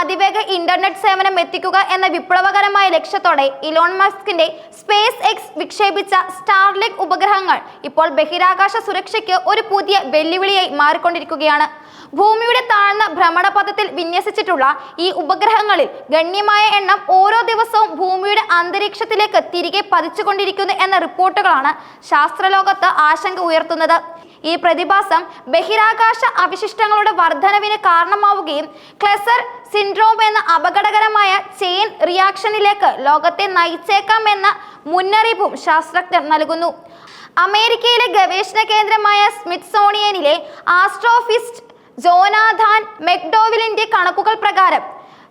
അതിവേഗ ഇന്റർനെറ്റ് സേവനം എത്തിക്കുക എന്ന വിപ്ലവകരമായ ലക്ഷ്യത്തോടെ ഇലോൺ മസ്കിന്റെ സ്പേസ് എക്സ് വിക്ഷേപിച്ച സ്റ്റാർലിക് ഉപഗ്രഹങ്ങൾ ഇപ്പോൾ ബഹിരാകാശ സുരക്ഷയ്ക്ക് ഒരു പുതിയ വെല്ലുവിളിയായി മാറിക്കൊണ്ടിരിക്കുകയാണ്. ഭൂമിയുടെ താഴ്ന്ന ഭ്രമണപഥത്തിൽ വിന്യസിച്ചിട്ടുള്ള ഈ ഉപഗ്രഹങ്ങളിൽ ഗണ്യമായ എണ്ണം ഓരോ ദിവസവും ഭൂമിയുടെ അന്തരീക്ഷത്തിലേക്ക് തിരികെ പതിച്ചുകൊണ്ടിരിക്കുന്നു എന്ന റിപ്പോർട്ടുകളാണ് ശാസ്ത്രലോകത്ത് ആശങ്ക ഉയർത്തുന്നത്. ഈ പ്രതിഭാസം ബഹിരാകാശ അവശിഷ്ടങ്ങളുടെ വർധനവിന് കാരണമാവുകയും ക്ലസർ സിൻഡ്രോം എന്ന അപകടകരമായ ചെയിൻ റിയാക്ഷനിലേക്ക് ലോകത്തെ നയിച്ചേക്കാം എന്ന മുന്നറിയിപ്പും ശാസ്ത്രജ്ഞർ നൽകുന്നു. അമേരിക്കയിലെ ഗവേഷണ കേന്ദ്രമായ സ്മിത്സോണിയനിലെ ആസ്ട്രോഫിസ്റ്റ് ജോനാഥാൻ മെക്ഡോവിലിന്റെ കണക്കുകൾ പ്രകാരം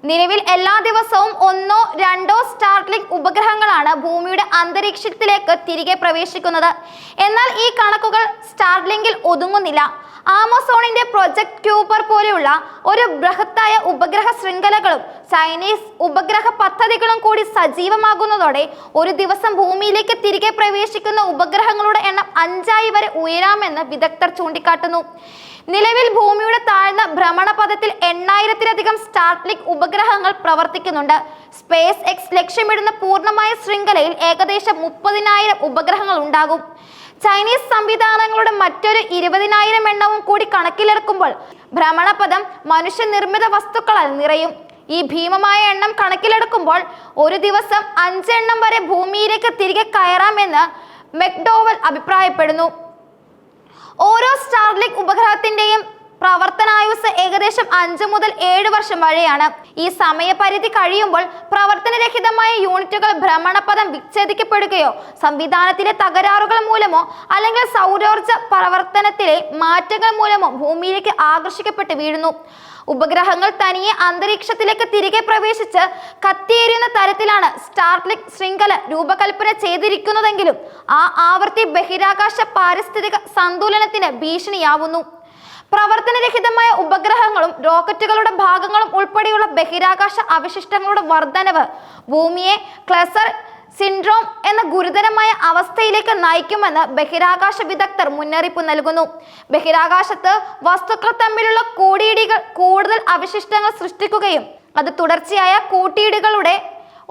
നിലവിൽ എല്ലാ ദിവസവും ഒന്നോ രണ്ടോ സ്റ്റാർലിങ്ക് ഉപഗ്രഹങ്ങളാണ് ഭൂമിയുടെ അന്തരീക്ഷത്തിലേക്ക് തിരികെ പ്രവേശിക്കുന്നത്. എന്നാൽ ഈ കണക്കുകൾ സ്റ്റാർലിങ്കിൽ ഒതുങ്ങുന്നില്ല. ആമസോണിന്റെ പ്രൊജക്ട് ക്യൂബർ പോലെയുള്ള ഒരു ബൃഹത്തായ ഉപഗ്രഹ ശൃംഖലകളും ചൈനീസ് ഉപഗ്രഹ പദ്ധതികളും കൂടി സജീവമാകുന്നതോടെ ഒരു ദിവസം ഭൂമിയിലേക്ക് തിരികെ പ്രവേശിക്കുന്ന ഉപഗ്രഹങ്ങളുടെ എണ്ണം അഞ്ചായി വരെ ഉയരാമെന്ന് വിദഗ്ധർ ചൂണ്ടിക്കാട്ടുന്നു. നിലവിൽ ഭൂമിയുടെ താഴ്ന്ന ഭ്രമണപഥത്തിൽ എണ്ണായിരത്തിലധികം സ്റ്റാർട്ട്ലിക് ഉപഗ്രഹങ്ങൾ പ്രവർത്തിക്കുന്നുണ്ട്. സ്പേസ് എക്സ് ലക്ഷ്യമിടുന്ന പൂർണമായ ശൃംഖലയിൽ ഏകദേശം മുപ്പതിനായിരം ഉപഗ്രഹങ്ങൾ ഉണ്ടാകും. ചൈനീസ് സംവിധാനങ്ങളുടെ മറ്റൊരു ഇരുപതിനായിരം എണ്ണവും കൂടി കണക്കിലെടുക്കുമ്പോൾ ഭ്രമണപഥം മനുഷ്യനിർമ്മിത വസ്തുക്കളാൽ നിറയും. ഈ ഭീമമായ എണ്ണം കണക്കിലെടുക്കുമ്പോൾ ഒരു ദിവസം അഞ്ചെണ്ണം വരെ ഭൂമിയിലേക്ക് തിരികെ കയറാമെന്ന് മെക്ഡോവൽ അഭിപ്രായപ്പെടുന്നു. ഓരോ സ്റ്റാർലിക് ഉപഗ്രഹത്തിന്റെയും പ്രവർത്തനായുസ് ഏകദേശം അഞ്ച് മുതൽ ഏഴ് വർഷം വരെയാണ്. ഈ സമയപരിധി കഴിയുമ്പോൾ പ്രവർത്തനരഹിതമായ യൂണിറ്റുകൾ ഭ്രമണപഥം വിച്ഛേദിക്കപ്പെടുകയോ സംവിധാനത്തിലെ തകരാറുകൾ മൂലമോ അല്ലെങ്കിൽ സൗരോർജ പ്രവർത്തനത്തിലെ മാറ്റങ്ങൾ മൂലമോ ഭൂമിയിലേക്ക് ആകർഷിക്കപ്പെട്ട് വീഴുന്നു. ഉപഗ്രഹങ്ങൾ തനിയെ അന്തരീക്ഷത്തിലേക്ക് തിരികെ പ്രവേശിച്ച് കത്തിയേരുന്ന തരത്തിലാണ് സ്റ്റാർലിക് ശൃംഖല രൂപകൽപ്പന ചെയ്തിരിക്കുന്നതെങ്കിലും ആ ആവർത്തി ബഹിരാകാശ പാരിസ്ഥിതിക സന്തുലനത്തിന് ഭീഷണിയാവുന്നു. പ്രവർത്തനരഹിതമായ ഉപഗ്രഹങ്ങളും റോക്കറ്റുകളുടെ ഭാഗങ്ങളും ഉൾപ്പെടെയുള്ള ബഹിരാകാശ അവശിഷ്ടങ്ങളുടെ വർധനവ് ഭൂമിയെ ക്ലസർ സിൻഡ്രോം എന്ന ഗുരുതരമായ അവസ്ഥയിലേക്ക് നയിക്കുമെന്ന് ബഹിരാകാശ വിദഗ്ധർ മുന്നറിയിപ്പ് നൽകുന്നു. ബഹിരാകാശത്ത് വസ്തുക്കൾ തമ്മിലുള്ള കൂടിയിടികൾ കൂടുതൽ അവശിഷ്ടങ്ങൾ സൃഷ്ടിക്കുകയും അത് തുടർച്ചയായ കൂട്ടിയിടികളുടെ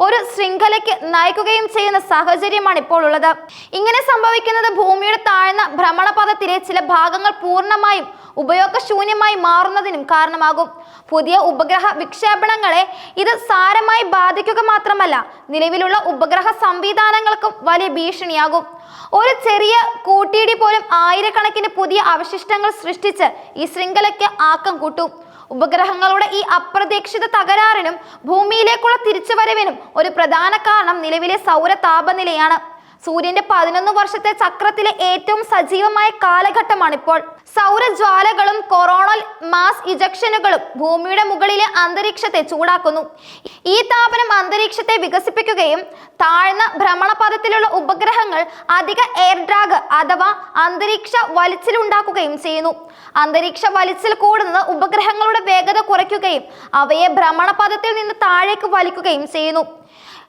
ഒരു ശൃംഖലയ്ക്ക് നയിക്കുകയും ചെയ്യുന്ന സാഹചര്യമാണ് ഇപ്പോൾ ഉള്ളത്. ഇങ്ങനെ സംഭവിക്കുന്നത് ഭൂമിയുടെ താഴ്ന്ന ഭ്രമണപഥത്തിലെ ചില ഭാഗങ്ങൾ പൂർണമായും ഉപയോഗശൂന്യമായി മാറുന്നതിനും കാരണമാകും. പുതിയ ഉപഗ്രഹ വിക്ഷേപണങ്ങളെ ഇത് സാരമായി ബാധിക്കുക മാത്രമല്ല നിലവിലുള്ള ഉപഗ്രഹ സംവിധാനങ്ങൾക്കും വലിയ ഭീഷണിയാകും. ഒരു ചെറിയ കൂട്ടിയിടി പോലും ആയിരക്കണക്കിന് പുതിയ അവശിഷ്ടങ്ങൾ സൃഷ്ടിച്ച് ഈ ശൃംഖലയ്ക്ക് ആക്കം കൂട്ടും. ഉപഗ്രഹങ്ങളുടെ ഈ അപ്രതീക്ഷിത തകരാറിനും ഭൂമിയിലേക്കുള്ള തിരിച്ചുവരവിനും ഒരു പ്രധാന കാരണം നിലവിലെ സൗര താപനിലയാണ്. സൂര്യന്റെ പതിനൊന്ന് വർഷത്തെ ചക്രത്തിലെ ഏറ്റവും സജീവമായ കാലഘട്ടമാണിപ്പോൾ. സൗരജ്വാലകളും മാസ് ഇജക്ഷനുകളും ഭൂമിയുടെ മുകളിലെ അന്തരീക്ഷത്തെ ചൂടാക്കുന്നു. ഈ താപനം അന്തരീക്ഷത്തെ വികസിപ്പിക്കുകയും താഴ്ന്ന ഭ്രമണപഥത്തിലുള്ള ഉപഗ്രഹങ്ങൾ അധിക എയർ ഡ്രാഗ് അഥവാ അന്തരീക്ഷ വലിച്ചിലുണ്ടാക്കുകയും ചെയ്യുന്നു. അന്തരീക്ഷ വലിച്ചിൽ കൂടുന്നത് ഉപഗ്രഹങ്ങളുടെ വേഗത കുറയ്ക്കുകയും അവയെ ഭ്രമണപഥത്തിൽ നിന്ന് താഴേക്ക് വലിക്കുകയും ചെയ്യുന്നു.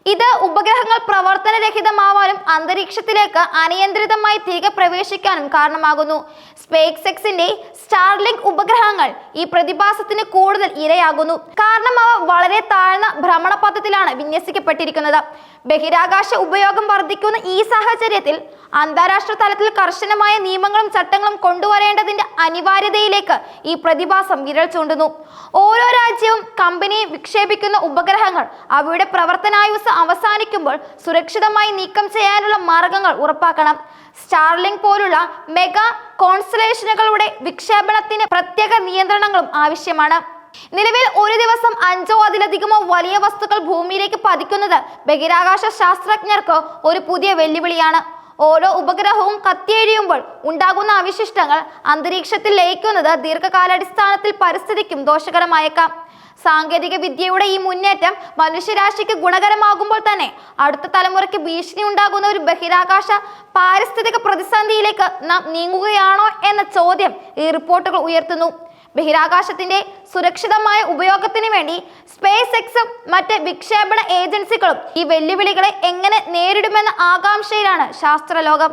ഇത് ഉപഗ്രഹങ്ങൾ പ്രവർത്തനരഹിതമാവാനും അന്തരീക്ഷത്തിലേക്ക് അനിയന്ത്രിതമായി തിരികെ പ്രവേശിക്കാനും കാരണമാകുന്നു. സ്പേസ് എക്സിന്റെ സ്റ്റാർലിങ്ക് ഉപഗ്രഹങ്ങൾ ഈ പ്രതിഭാസത്തിന് കൂടുതൽ ഇരയാകുന്നു. കാരണം അവ വളരെ താഴ്ന്ന ഭ്രമണപഥത്തിലാണ് വിന്യസിക്കപ്പെട്ടിരിക്കുന്നത്. ബഹിരാകാശ ഉപയോഗം വർദ്ധിക്കുന്ന ഈ സാഹചര്യത്തിൽ അന്താരാഷ്ട്ര തലത്തിൽ കർശനമായ നിയമങ്ങളും ചട്ടങ്ങളും കൊണ്ടുവരേണ്ടതിന്റെ അനിവാര്യതയിലേക്ക് ഈ പ്രതിഭാസം വിരൽ ചൂണ്ടുന്നു. ഓരോ രാജ്യവും കമ്പനിയും വിക്ഷേപിക്കുന്ന ഉപഗ്രഹങ്ങൾ അവയുടെ പ്രവർത്തനായുസ് അവസാനിക്കുമ്പോൾ സുരക്ഷിതമായി നീക്കം ചെയ്യാനുള്ള മാർഗങ്ങൾ ഉറപ്പാക്കണം. സ്റ്റാർലിംഗ് പോലുള്ള മെഗാ കോൺസ്റ്റലേഷനുകളുടെ വിക്ഷേപണത്തിന് പ്രത്യേക നിയന്ത്രണങ്ങളും ആവശ്യമാണ്. നിലവിൽ ഒരു ദിവസം അഞ്ചോ അതിലധികമോ വലിയ വസ്തുക്കൾ ഭൂമിയിലേക്ക് പതിക്കുന്നത് ബഹിരാകാശ ശാസ്ത്രജ്ഞർക്ക് ഒരു പുതിയ വെല്ലുവിളിയാണ്. ഓരോ ഉപഗ്രഹവും കത്തിയെഴിയുമ്പോൾ ഉണ്ടാകുന്ന അവശിഷ്ടങ്ങൾ അന്തരീക്ഷത്തിൽ ലയിക്കുന്നത് ദീർഘകാലാടിസ്ഥാനത്തിൽ പരിസ്ഥിതിക്കും ദോഷകരമായേക്കാം. സാങ്കേതിക വിദ്യയുടെ ഈ മുന്നേറ്റം മനുഷ്യരാശിക്ക് ഗുണകരമാകുമ്പോൾ തന്നെ അടുത്ത തലമുറയ്ക്ക് ഭീഷണി ഉണ്ടാകുന്ന ഒരു ബഹിരാകാശ പാരിസ്ഥിതിക പ്രതിസന്ധിയിലേക്ക് നാം നീങ്ങുകയാണോ എന്ന ചോദ്യം ഈ റിപ്പോർട്ടുകൾ ഉയർത്തുന്നു. ബഹിരാകാശത്തിന്റെ സുരക്ഷിതമായ ഉപയോഗത്തിന് വേണ്ടി സ്പേസ് എക്സും മറ്റ് വിക്ഷേപണ ഏജൻസികളും ഈ വെല്ലുവിളികളെ എങ്ങനെ നേരിടുമെന്ന ആകാംക്ഷയിലാണ് ശാസ്ത്രലോകം.